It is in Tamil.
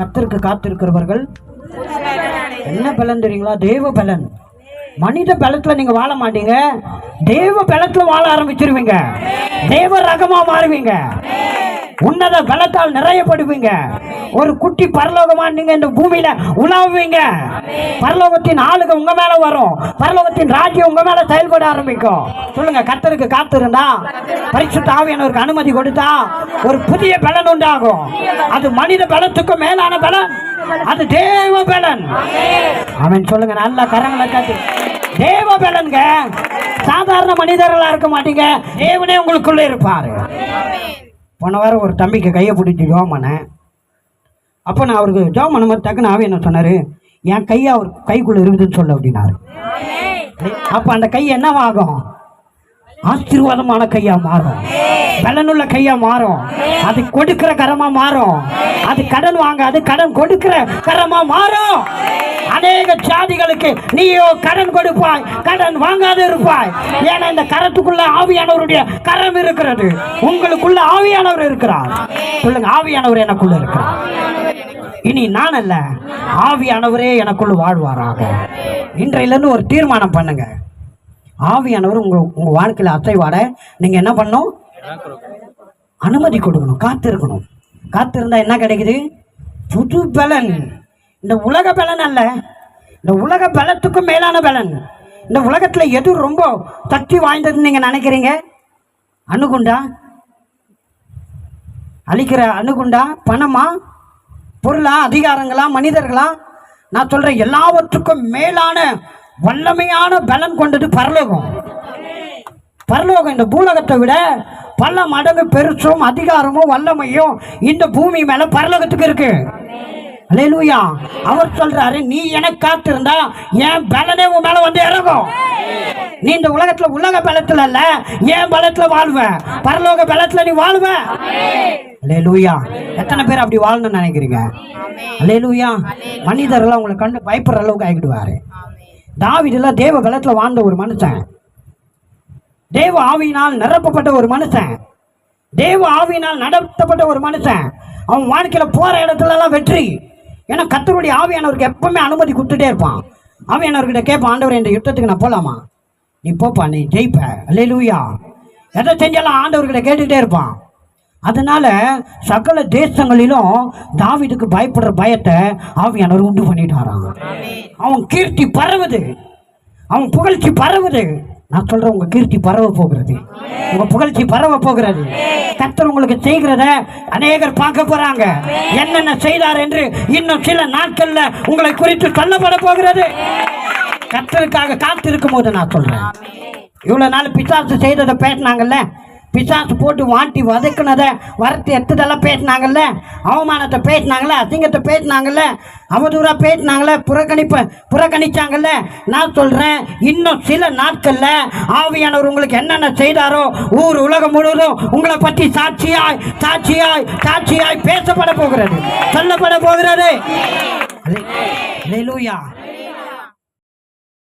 கத்திற்கு காத்திருக்கிறவர்கள் என்ன பலன் தெரியுங்களா? தெய்வ பலன். மனித பலத்தில் நீங்கள் வாழ மாட்டீங்க. தேவ பலத்தில் வாழ ஆரம்பிச்சிருவீங்க. தேவ ரகமாக மாறுவீங்க. உன்னத பலத்தால் நிறையப்படுவீங்க. ஒரு குட்டி பரலோகமா நீங்க இந்த பூமியில உலாவுவீங்க. பரலோகத்தின் ஆளுக உங்க மேல வரும். பரலோகத்தின் ராஜ்யம் உங்க மேல செயல்பட ஆரம்பிக்கும். சொல்லுங்க கத்தருக்கு காத்திருந்தா பரிசு ஆவியானவருக்கு அனுமதி கொடுத்தா ஒரு புதிய பலன் உண்டாகும். அது மனித பலத்துக்கும் மேலான பலன். அது தேவ பலன். அவன் சொல்லுங்க நல்ல கரங்களை காட்டி. தேவ பலன்க சாதாரண மனிதர்களா இருக்க மாட்டீங்க. தேவனே உங்களுக்குள்ள இருப்பாரு. போன வாரம் ஒரு தம்பிக்கு கையை பிடிச்சி ஜோம் பண்ணேன். அப்போ நான் அவருக்கு ஜோம் மாதிரி டக்குன்னு ஆவி என்ன சொன்னார்? என் கையை அவர் கைக்குள்ளே இருக்குதுன்னு சொல்ல அப்படின்னாரு. அப்போ அந்த கை என்னவாகும்? ஆசீர்வாதமான கையா மாறும். பலனுள்ள கையா மாறும். அது கொடுக்கிற கரமா மாறும். அது கடன் வாங்காது கடன் கொடுக்கிற கரமா மாறும். அநேக ஜாதிகளுக்கு நீயோ கடன் கொடுப்பாய் கடன் வாங்காது இருப்பாய். ஏன்னா இந்த கரத்துக்குள்ள ஆவியானவருடைய கரம் இருக்கிறது. உங்களுக்குள்ள ஆவியானவர் இருக்கிறார். சொல்லுங்க ஆவியானவர் எனக்குள்ள இருக்கிறார். இனி நான் அல்ல ஆவியானவரே எனக்குள்ள வாழ்வாராக. இன்றையிலிருந்து ஒரு தீர்மானம் பண்ணுங்க. ஆவியானவர் உங்க உங்க வாழ்க்கையில அசைவாட நீங்க என்ன பண்ணணும்? அனுமதி கொடுக்கணும் காத்திருக்கணும். காத்திருந்தா என்ன கிடைக்குது? புது பலன். இந்த உலக பலன் அல்ல. இந்த உலக பலத்துக்கும் மேலான பலன். இந்த உலகத்துல எது ரொம்ப சக்தி வாய்ந்ததுன்னு நீங்க நினைக்கிறீங்க? அணுகுண்டா? அழிக்கிற அணுகுண்டா? பணமா? பொருளா? அதிகாரங்களா? மனிதர்களா? நான் சொல்றேன் எல்லாவற்றுக்கும் மேலான வல்லமையான பலன் கொண்டது பரலோகம். பரலோகம் இந்த பூலகத்தை விட பல மடங்கு பெருசும் அதிகாரமும் வல்லமையும் இந்த பூமி மேல பரலோகத்துக்கு இருக்கு. அல்லேலூயா அவர் சொல்றாரு நீ எனக்கு காத்திருந்தா என் பலனே உன் மேல வந்து இறங்கும். நீ இந்த உலகத்துல உலக பலத்துல அல்ல என் பலத்துல வாழ்வ. பரலோக பலத்துல நீ வாழ்வ. அல்லேலூயா எத்தனை பேர் அப்படி வாழணும்னு நினைக்கிறீங்க? அல்லேலூயா மனிதர்கள் உங்களை கண்டு பயப்படுற அளவுக்கு ஆகிடுவாரு. தாவிதெல்லாம் தேவ பலத்தில் வாழ்ந்த ஒரு மனுஷன். தேவ ஆவியினால் நிரப்பப்பட்ட ஒரு மனுஷன். தேவ ஆவியினால் நடத்தப்பட்ட ஒரு மனுஷன். அவன் வாழ்க்கையில் போகிற இடத்துலலாம் வெற்றி. ஏன்னா கத்தருடைய ஆவியானவருக்கு எப்பவுமே அனுமதி கொடுத்துட்டே இருப்பான். ஆவியானவர்கிட்ட கேட்பான் ஆண்டவர் என்ற யுத்தத்துக்கு நான் போகலாமா நீ போப்பா நீ ஜெயிப்ப. அல்லேலூயா எதை செஞ்சாலும் ஆண்டவர்கிட்ட கேட்டுக்கிட்டே இருப்பான். அதனால் சகல தேசங்களிலும் தாவிதுக்கு பயப்படுற பயத்தை ஆவியானவர் உண்டு பண்ணிட்டாராம். அவன் கீர்த்தி பரவுது. அவன் புகழ்ச்சி பரவுது. நான் சொல்கிறேன் உங்கள் கீர்த்தி பரவ போகிறது. உங்கள் புகழ்ச்சி பரவ போகிறது. கத்தர் உங்களுக்கு செய்கிறத அநேகர் பார்க்க போகிறாங்க என்னென்ன செய்தார் என்று இன்னும் சில நாட்களில் உங்களை குறித்து சொல்லப்பட போகிறது. கத்தருக்காக காத்திருக்கும் போது நான் சொல்கிறேன் இவ்வளோ நாள் பிசாசு செய்ததை பேசினாங்கல்ல? பிசாசு போட்டு வாட்டி வதக்குனதை வரத்து எத்ததெல்லாம் பேசினாங்கல்ல? அவமானத்தை பேசினாங்கல்ல? அசிங்கத்தை பேசினாங்கல்ல? அவதூறாக பேசினாங்கள புறக்கணிப்ப புறக்கணிச்சாங்கல்ல? நான் சொல்கிறேன் இன்னும் சில நாட்களில் ஆவியானவர் உங்களுக்கு என்னென்ன செய்தாரோ ஊர் உலகம் முழுவதும் உங்களை பற்றி சாட்சியாய் சாட்சியாய் சாட்சியாய் பேசப்பட போகிறது. சொல்லப்பட போகிறது. லூயா